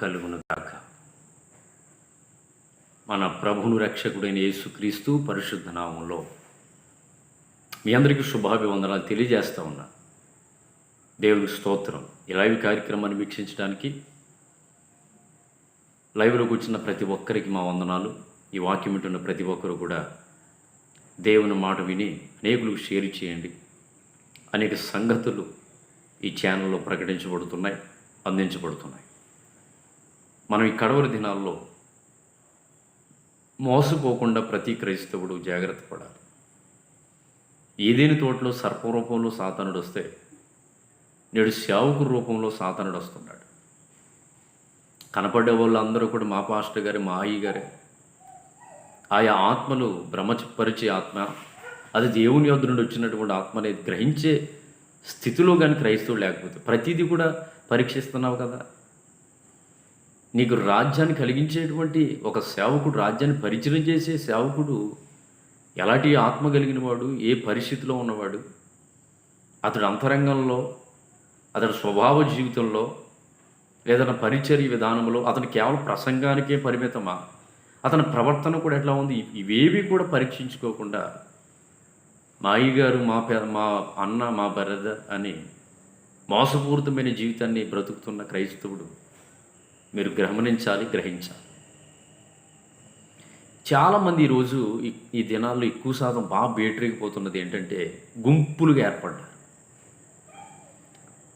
కలుగును కాక మన ప్రభును రక్షకుడైన యేసుక్రీస్తు పరిశుద్ధ నామంలో మీ అందరికీ శుభాభివందనాలు తెలియజేస్తా ఉన్నా. దేవునికి స్తోత్రం. ఈ లైవ్ కార్యక్రమాన్ని వీక్షించడానికి లైవ్లోకి వచ్చిన ప్రతి ఒక్కరికి మా వందనాలు. ఈ వాక్యం వింటున్న ప్రతి ఒక్కరు కూడా దేవుని మాట విని అనేకులకు షేర్ చేయండి. అనేక సంగతులు ఈ ఛానల్లో ప్రకటించబడుతున్నాయి అందించబడుతున్నాయి. మనం ఈ కడవరి దినాల్లో మోసపోకుండా ప్రతి క్రైస్తవుడు జాగ్రత్త పడాలి. ఏదేని తోటలో సర్పరూపంలో సాతనుడు వస్తే నేడు సేవకు రూపంలో సాతనుడు వస్తున్నాడు. కనపడే వాళ్ళందరూ కూడా మా పాస్టర్ గారి మా అయ్య గారే. ఆయా ఆత్మలు భ్రమపరిచే ఆత్మ అది దేవుని యొద్ నుండి వచ్చినటువంటి ఆత్మని గ్రహించే స్థితిలో కానీ క్రైస్తవులు లేకపోతే ప్రతిదీ కూడా పరీక్షిస్తున్నావు కదా. నీకు రాజ్యాన్ని కలిగించేటువంటి ఒక సేవకుడు రాజ్యాన్ని పరిచయం చేసే సేవకుడు ఎలాంటి ఆత్మ కలిగిన వాడు ఏ పరిస్థితిలో ఉన్నవాడు? అతడు అంతరంగంలో అతడి స్వభావ జీవితంలో ఏదైనా పరిచర్య విధానంలో అతను కేవలం ప్రసంగానికే పరిమితమా? అతని ప్రవర్తన కూడా ఎట్లా ఉంది? ఇవేవి కూడా పరీక్షించుకోకుండా మా అయ్యగారు మా పె మా అన్న మా బ్రదర్ అని మోసపూరితమైన జీవితాన్ని బ్రతుకుతున్న క్రైస్తవుడు మీరు గమనించాలి గ్రహించాలి. చాలామంది ఈరోజు ఈ దినాల్లో ఎక్కువ శాతం బాగా బేటరీగిపోతున్నది ఏంటంటే గుంపులుగా ఏర్పడ్డారు.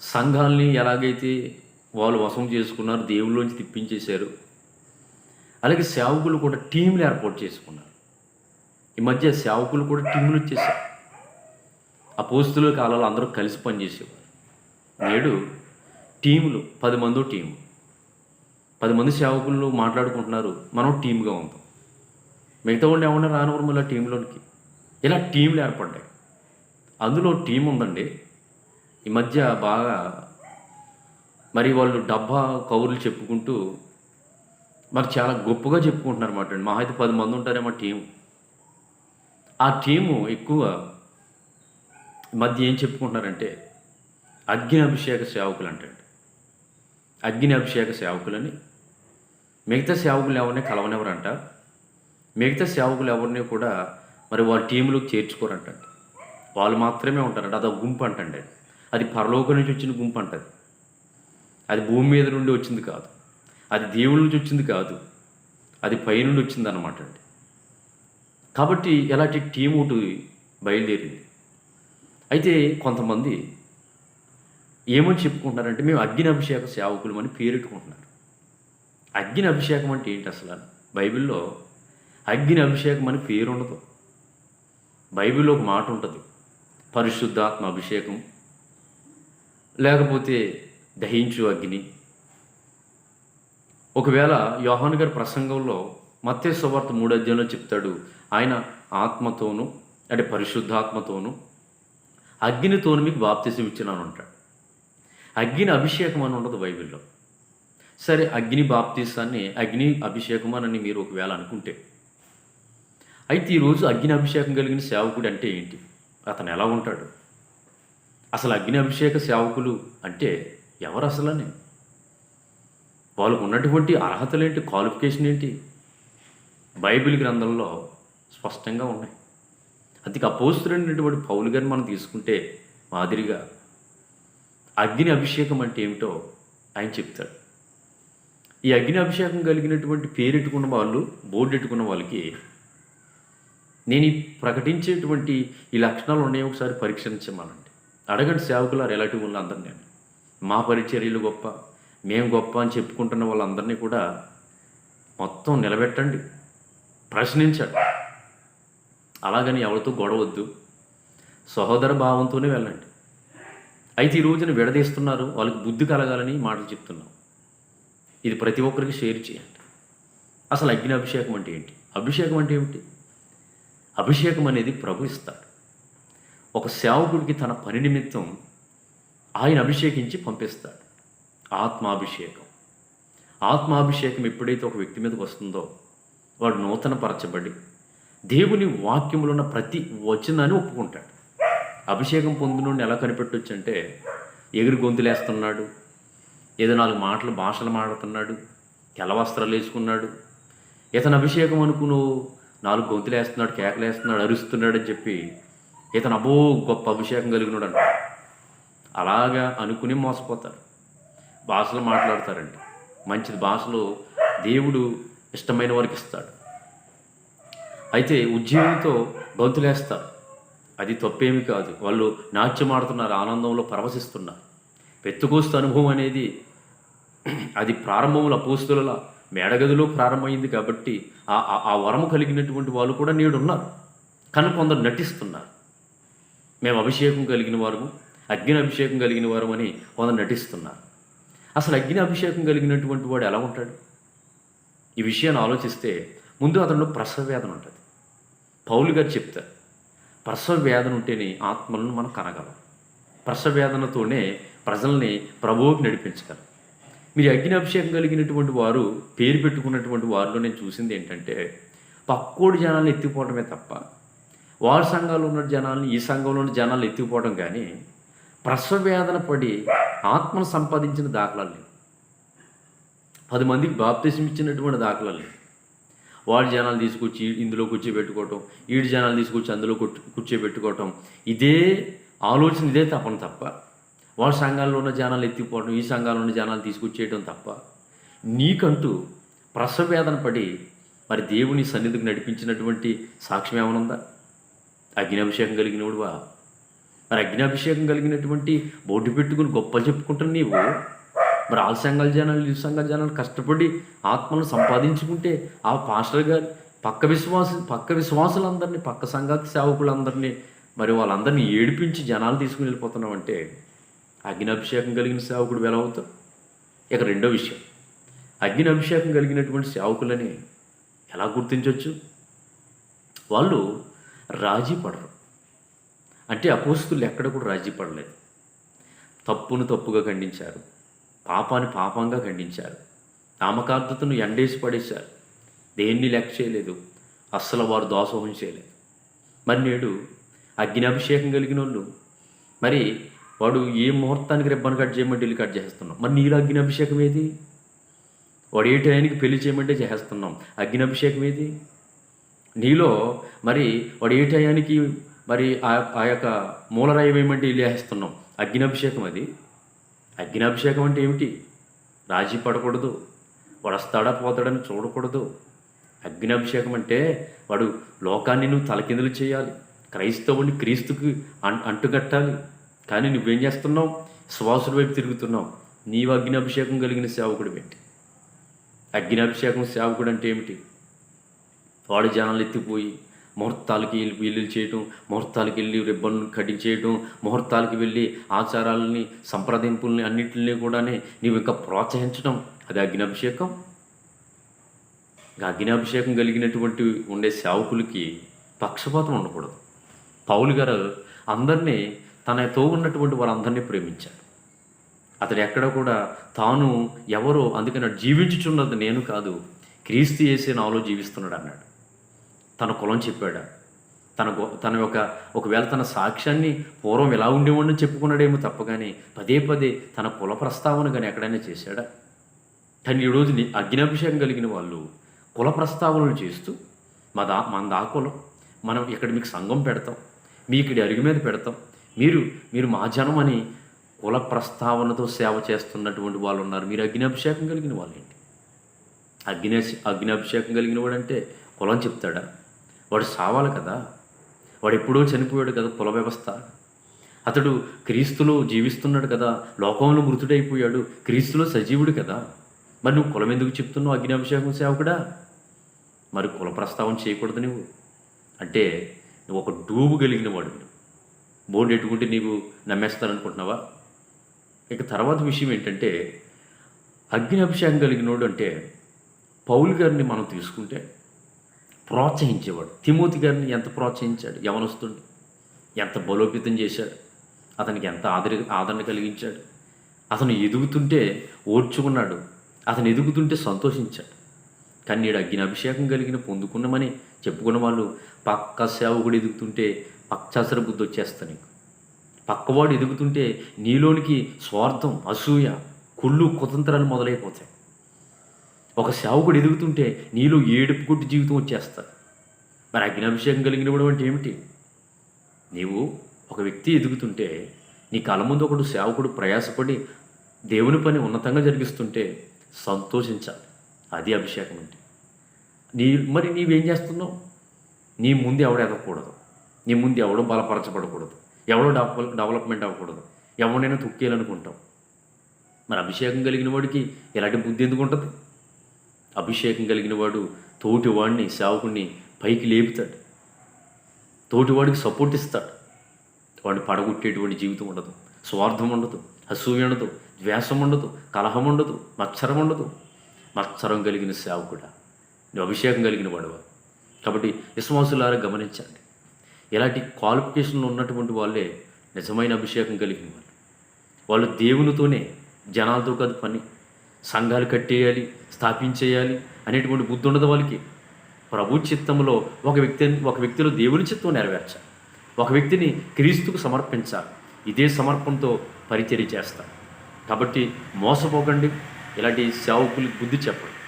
సంఘాల్ని ఎలాగైతే వాళ్ళు వశం చేసుకున్నారు దేవుళ్ళలోంచి తిప్పించేశారు అలాగే సేవకులు కూడా టీంలు ఏర్పాటు చేసుకున్నారు. ఈ మధ్య సేవకులు కూడా టీంలు వచ్చేసారు ఆ పోస్తుల కాలంలో అందరూ కలిసి పనిచేసేవారు. నేడు టీములు పది మందో టీము పది మంది సేవకులు మాట్లాడుకుంటున్నారు మనం టీమ్గా ఉందాం మిగతా వాళ్ళు ఏమన్నా రానివ్వరు మళ్ళీ టీంలోనికి. ఇలా టీంలు ఏర్పడ్డాయి. అందులో టీం ఉందండి. ఈ మధ్య బాగా మరి వాళ్ళు డబ్బా కౌరులు చెప్పుకుంటూ మరి చాలా గొప్పగా చెప్పుకుంటున్నారు అన్నమాట మా అయితే పది మంది ఉంటారేమో టీం. ఆ టీము ఎక్కువ మధ్య ఏం చెప్పుకుంటున్నారంటే అగ్ని అభిషేక సేవకులు అంటే అగ్ని అభిషేక సేవకులని మిగతా సేవకులు ఎవరిని కలవనివ్వరంట. మిగతా సేవకులు ఎవరిని కూడా మరి వాళ్ళ టీంలోకి చేర్చుకోరంట వాళ్ళు మాత్రమే ఉంటారంట. అది గుంపు అంటండి. అది పరలోకం నుంచి వచ్చిన గుంపు అంటది. అది భూమి మీద నుండి వచ్చింది కాదు. అది దేవుడి నుంచి వచ్చింది కాదు. అది పైనుండి వచ్చింది అనమాట అండి. కాబట్టి ఎలాంటి టీం ఒకటి బయలుదేరింది. అయితే కొంతమంది ఏమని చెప్పుకుంటున్నారంటే మేము అగ్ని అభిషేక సేవకులు అని పేరెట్టుకుంటున్నారు అగ్ని అభిషేకం అంటే ఏంటి అసలు బైబిల్లో అగ్ని అభిషేకం అని పేరు ఉండదు. బైబిల్లో ఒక మాట ఉంటుంది. పరిశుద్ధాత్మ అభిషేకం లేకపోతే దహించు అగ్ని. ఒకవేళ యోహాన్ గారి ప్రసంగంలో మత్తే సువార్త మూడు అధ్యాయంలో చెప్తాడు ఆయన ఆత్మతోనూ అంటే పరిశుద్ధాత్మతోనూ అగ్నితోను మీకు బాప్తిసం ఇచ్చినాను అంటాడు. అగ్ని అభిషేకం అని ఉండదు బైబిల్లో. సరే అగ్ని బాప్తీసాన్ని అగ్ని అభిషేకం అని మీరు ఒకవేళ అనుకుంటే. అయితే ఈరోజు అగ్ని అభిషేకం కలిగిన సేవకుడు అంటే ఏంటి? అతను ఎలా ఉంటాడు? అసలు అగ్ని అభిషేక సేవకులు అంటే ఎవరు అసలని? వాళ్ళకు ఉన్నటువంటి అర్హతలు ఏంటి క్వాలిఫికేషన్ ఏంటి? బైబిల్ గ్రంథంలో స్పష్టంగా ఉన్నాయి. అందుకే అపోస్తుడైనటువంటి పౌలు గారిని మనం తీసుకుంటే మాదిరిగా అగ్ని అభిషేకం అంటే ఏమిటో ఆయన చెప్తాడు. ఈ అగ్ని అభిషేకం కలిగినటువంటి పేరెట్టుకున్న వాళ్ళు బోర్డెట్టుకున్న వాళ్ళకి నేను ప్రకటించేటువంటి ఈ లక్షణాలు ఉన్నాయి ఒకసారి పరీక్షించమనండి. అడగండి సేవకుల రిలేటివ్ వాళ్ళందరినీ మా పరిచర్యలు గొప్ప మేము గొప్ప అని చెప్పుకుంటున్న వాళ్ళందరినీ కూడా మొత్తం నిలబెట్టండి. ప్రశ్నించండి. అలాగని ఎవరితో గొడవద్దు. సహోదర భావంతోనే వెళ్ళండి. అయితే ఈ రోజున విడదీస్తున్నారు వాళ్ళకి బుద్ధి కలగాలని మాటలు చెప్తున్నాం. ఇది ప్రతి ఒక్కరికి షేర్ చేయండి. అసలు అగ్ని అభిషేకం అంటే ఏంటి? అభిషేకం అంటే ఏమిటి? అభిషేకం అనేది ప్రభు ఇస్తాడు. ఒక సేవకుడికి తన పని నిమిత్తం ఆయన అభిషేకించి పంపిస్తాడు. ఆత్మాభిషేకం. ఆత్మాభిషేకం ఎప్పుడైతే ఒక వ్యక్తి మీదకి వస్తుందో వాడు నూతన పరచబడి దేవుని వాక్యంలో ఉన్న ప్రతి వచనాన్ని ఒప్పుకుంటాడు. అభిషేకం పొందినోడిని ఎలా కనిపెట్టొచ్చు అంటే ఎగిరి గొంతులేస్తున్నాడు ఏదో నాలుగు మాటలు భాషలు మాడుతున్నాడు తెల్ల వస్త్రాలు వేసుకున్నాడు. ఇతను అభిషేకం అనుకును నాలుగు గొంతులు వేస్తున్నాడు కేకలు వేస్తున్నాడు అరుస్తున్నాడు అని చెప్పి ఇతను అబో గొప్ప అభిషేకం కలిగినాడు అంట. అలాగా అనుకుని మోసపోతారు భాషలు మాట్లాడతారండి. మంచిది భాషలో దేవుడు ఇష్టమైన వారికి ఇస్తాడు. అయితే ఉద్యోగంతో గొంతులేస్తారు అది తప్పేమి కాదు. వాళ్ళు నాట్యం ఆడుతున్నారు ఆనందంలో పరవశిస్తున్నారు. పెత్తుకోస్తు అనుభవం అనేది అది ప్రారంభంలో అపోస్తుల మేడగదిలో ప్రారంభమైంది కాబట్టి ఆ ఆ- వరము కలిగినటువంటి వాళ్ళు కూడా నేడు ఉన్నారు కానీ కొందరు నటిస్తున్నారు. మేము అభిషేకం కలిగిన వారము అగ్ని అభిషేకం కలిగిన వారు అని కొందరు నటిస్తున్నారు. అసలు అగ్ని అభిషేకం కలిగినటువంటి వాడు ఎలా ఉంటాడు? ఈ విషయాన్ని ఆలోచిస్తే ముందు అతనిలో ప్రసవ వేదన ఉంటుంది. పౌలు గారు చెప్తారు ప్రసవ వేదన ఉంటేనే ఆత్మలను మనం కనగలం. ప్రసవ వేదనతోనే ప్రజల్ని ప్రభువుకి నడిపించగలం. మీరు అగ్నిభిషేకం కలిగినటువంటి వారు పేరు పెట్టుకున్నటువంటి వారిలో నేను చూసింది ఏంటంటే పక్కోడి జనాలను ఎత్తిపోవడమే తప్ప వారి సంఘాల్లో ఉన్న జనాల్ని ఈ సంఘంలో ఉన్న జనాలు ఎత్తిపోవడం కానీ ప్రసవ వేదన పడి ఆత్మను సంపాదించిన దాఖలాలు లేవు. పది మందికి బాప్తిసం ఇచ్చినటువంటి దాఖలాలు లేవు. వాడి జనాలు తీసుకొచ్చి ఇందులో కూర్చోబెట్టుకోవటం ఈడి జనాలు తీసుకొచ్చి అందులో కూర్చోబెట్టుకోవటం ఇదే ఆలోచన ఇదే తపన తప్ప వాళ్ళ సంఘాల్లో ఉన్న జనాలు ఎత్తిపోవడం ఈ సంఘాల్లో ఉన్న జనాలు తీసుకొచ్చేయడం తప్ప నీకంటూ ప్రసవేదన పడి మరి దేవుని సన్నిధికి నడిపించినటువంటి సాక్ష్యం ఏమనుందా అగ్నిభిషేకం కలిగినవుడువా మరి అగ్నిభిషేకం కలిగినటువంటి బోర్డు పెట్టుకుని గొప్పలు చెప్పుకుంటున్న నీవు మరి ఆల్ సంఘాల జనాలు ఈ సంఘాల జనాలు కష్టపడి ఆత్మను సంపాదించుకుంటే ఆ పాస్టర్ గారు పక్క విశ్వాస పక్క విశ్వాసులందరినీ పక్క సంఘ సేవకులందరినీ మరి వాళ్ళందరినీ ఏడిపించి జనాలు తీసుకుని వెళ్ళిపోతున్నామంటే అగ్ని అభిషేకం కలిగిన సేవకుడు ఎలా అవుతాడు? ఇక రెండో విషయం. అగ్ని అభిషేకం కలిగినటువంటి సేవకులని ఎలా గుర్తించవచ్చు వాళ్ళు రాజీ పడరు. అంటే అపోస్తులు ఎక్కడ కూడా రాజీ పడలేదు. తప్పును తప్పుగా ఖండించారు. పాపాన్ని పాపంగా ఖండించారు. నామకార్థతను ఎండేసి పడేశారు. దేన్ని లెక్క చేయలేదు. అస్సలు వారు దోసోహం చేయలేదు. మరి నేడు అగ్ని అభిషేకం కలిగిన వాళ్ళు మరి వాడు ఏ ముహూర్తానికి రిబ్బన్ కట్ చేయమంటే వెళ్ళి కట్ చేస్తున్నాం మరి నీరు అగ్ని అభిషేకం ఏది? వాడు ఏ టైంకి పెళ్ళి చేయమంటే చేస్తున్నాం అగ్ని అభిషేకం ఏది? నీలో మరి వాడు ఏ టయానికి మరి ఆ ఆ యొక్క మూలరాయి వేయమంటే ఇల్లు వేస్తున్నాం అగ్నిఅభిషేకం అది. అగ్నిభిషేకం అంటే ఏమిటి? రాజీ పడకూడదు. వాడు వస్తాడా పోతాడని చూడకూడదు. అగ్నిభిషేకం అంటే వాడు లోకాన్ని నువ్వు తలకిందులు చేయాలి. క్రైస్తవుని క్రీస్తుకి అంటుకట్టాలి. కానీ నువ్వేం చేస్తున్నావు? శ్వాసుల వైపు తిరుగుతున్నావు. నీవు అగ్నిభిషేకం కలిగిన సేవకుడు పెట్టి. అగ్నిభిషేకం సేవకుడు అంటే ఏమిటి? వాడు జనాలు ఎత్తిపోయి ముహూర్తాలకి వెళ్ళి వీళ్ళు చేయటం ముహూర్తాలకి వెళ్ళి రిబ్బన్ కటింగ్ చేయటం ముహూర్తాలకి వెళ్ళి ఆచారాలని సంప్రదింపుల్ని అన్నింటినీ కూడా నీవు ఇంకా ప్రోత్సహించడం. అది అగ్నిభిషేకం అగ్నిభిషేకం కలిగినటువంటి ఉండే సేవకులకి పక్షపాతం ఉండకూడదు. పౌలు గారు అందరినీ తనతో ఉన్నటువంటి వారందరినీ ప్రేమించాడు. అతడు ఎక్కడ కూడా తాను ఎవరో అందుకని జీవించుచున్నది నేను కాదు క్రీస్తు చేసే నాలో జీవిస్తున్నాడు అన్నాడు. తన కులం చెప్పాడు. తన తన యొక్క ఒకవేళ తన సాక్ష్యాన్ని పూర్వం ఎలా ఉండేవాడిని చెప్పుకున్నాడేమో తప్ప కానీ పదే పదే తన కుల ప్రస్తావన కానీ ఎక్కడైనా చేశాడా? కానీ ఈరోజు ని- అగ్నిఅభిషేకం కలిగిన వాళ్ళు కుల ప్రస్తావనలు చేస్తూ మా దా మన దా కులం మనం ఇక్కడ మీకు సంఘం పెడతాం మీ ఇక్కడి అరుగు మీద పెడతాం మీరు మీరు మా జనం అని కుల ప్రస్తావనతో సేవ చేస్తున్నటువంటి వాళ్ళు ఉన్నారు మీరు అగ్నిఅభిషేకం కలిగిన వాళ్ళు ఏంటి అగ్ని అగ్ని అభిషేకం కలిగిన వాడంటే కులం చెప్తాడా? వాడు సావాలి కదా? వాడు ఎప్పుడో చనిపోయాడు కదా కుల వ్యవస్థ. అతడు క్రీస్తులో జీవిస్తున్నాడు కదా? లోకంలో మృతుడైపోయాడు. క్రీస్తులో సజీవుడు కదా? మరి నువ్వు కులం ఎందుకు చెప్తున్నావు అగ్ని అభిషేకం సేవకుడా? మరి కుల ప్రస్తావన చేయకూడదు నువ్వు. అంటే నువ్వు ఒక డూబు కలిగిన వాడు బోర్డు ఎట్టుకుంటే నీవు నమ్మేస్తారనుకుంటున్నావా? ఇక తర్వాత విషయం ఏంటంటే అగ్ని అభిషేకం కలిగినోడు అంటే పౌల్ గారిని మనం తీసుకుంటే ప్రోత్సహించేవాడు. తిమోతి గారిని ఎంత ప్రోత్సహించాడు? యవనస్తుడిని ఎంత బలోపేతం చేశాడు? అతనికి ఎంత ఆదరి ఆదరణ కలిగించాడు? అతను ఎదుగుతుంటే ఓర్చుకున్నాడు. అతను ఎదుగుతుంటే సంతోషించాడు. కానీ నేడు అగ్ని అభిషేకం కలిగిన పొందుకున్నామని చెప్పుకున్న వాళ్ళు పక్క సేవకుడు ఎదుగుతుంటే పక్షాసర బుద్ధి వచ్చేస్తా నీకు. పక్కవాడు ఎదుగుతుంటే నీలోనికి స్వార్థం అసూయ కుళ్ళు కుతంత్రాలు మొదలైపోతాయి. ఒక సేవకుడు ఎదుగుతుంటే నీలో ఏడుపు కొట్టి జీవితం వచ్చేస్తారు మరి అగ్నాభిషేకం కలిగిన అంటే ఏమిటి? నీవు ఒక వ్యక్తి ఎదుగుతుంటే నీ కళ్ళ ముందు ఒకడు సేవకుడు ప్రయాసపడి దేవుని పని ఉన్నతంగా జరిగిస్తుంటే సంతోషించాలి. అది అభిషేకం అంటే. నీ మరి నీవేం చేస్తున్నావు? నీ ముందు ఎవడు ఎదగకూడదు. నీ ముందు ఎవడో బలపరచబడకూడదు. ఎవడో డెవలప్ డెవలప్మెంట్ అవ్వకూడదు. ఎవడైనా తొక్కేయాలనుకుంటాం. మరి అభిషేకం కలిగిన వాడికి ఎలాంటి బుద్ధి ఎందుకు ఉంటుంది? అభిషేకం కలిగిన వాడు తోటివాడిని సేవకుడిని పైకి లేపుతాడు. తోటివాడికి సపోర్ట్ ఇస్తాడు. వాడిని పడగొట్టేటువంటి జీవితం ఉండదు. స్వార్థం ఉండదు. అసూయ ఉండదు. ద్వేషం ఉండదు. కలహం ఉండదు. మత్సరం ఉండదు. మత్సరం కలిగిన సేవకుడా? నువ్వు అభిషేకం కలిగిన వాడువా? కాబట్టి విశ్వాసులారా గమనించండి. ఇలాంటి క్వాలిఫికేషన్లు ఉన్నటువంటి వాళ్ళే నిజమైన అభిషేకం కలిగిన వాళ్ళు. వాళ్ళు దేవునితోనే జనాలతో కాదు పని. సంఘాలు కట్టేయాలి స్థాపించేయాలి అనేటువంటి బుద్ధి ఉండదు వాళ్ళకి. ప్రభు చిత్తంలో ఒక వ్యక్తి ఒక వ్యక్తిలో దేవుని చిత్తం నెరవేర్చాలి. ఒక వ్యక్తిని క్రీస్తుకు సమర్పించాలి. ఇదే సమర్పణతో పరిచర్య చేస్తారు కాబట్టి మోసపోకండి. ఇలాంటి సేవకులకి బుద్ధి చెప్పండి.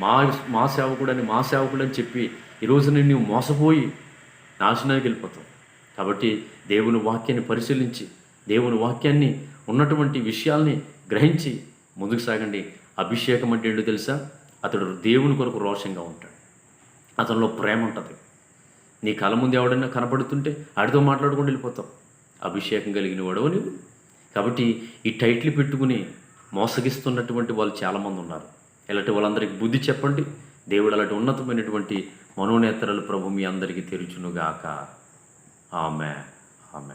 మా మా సేవకుడని మా సేవకుడని చెప్పి ఈరోజు నేను నువ్వు మోసపోయి నాశనానికి వెళ్ళిపోతాం. కాబట్టి దేవుని వాక్యాన్ని పరిశీలించి దేవుని వాక్యాన్ని ఉన్నటువంటి విషయాల్ని గ్రహించి ముందుకు సాగండి. అభిషేకం అంటే ఏంటో తెలుసా? అతడు దేవుని కొరకు రోషంగా ఉంటాడు. అతనిలో ప్రేమ ఉంటుంది. నీ కళ ముందు ఎవడైనా కనపడుతుంటే ఆడితో మాట్లాడుకుంటూ వెళ్ళిపోతావు అభిషేకం కలిగిన వాడవు నీవు? కాబట్టి ఈ టైటిల్ పెట్టుకుని మోసగిస్తున్నటువంటి వాళ్ళు చాలామంది ఉన్నారు. ఇలాంటి వాళ్ళందరికీ బుద్ధి చెప్పండి. దేవుడు అలాంటి ఉన్నతమైనటువంటి మనోనేత్రలు ప్రభు మీ అందరికీ తెరుచునుగాక. ఆమె ఆమె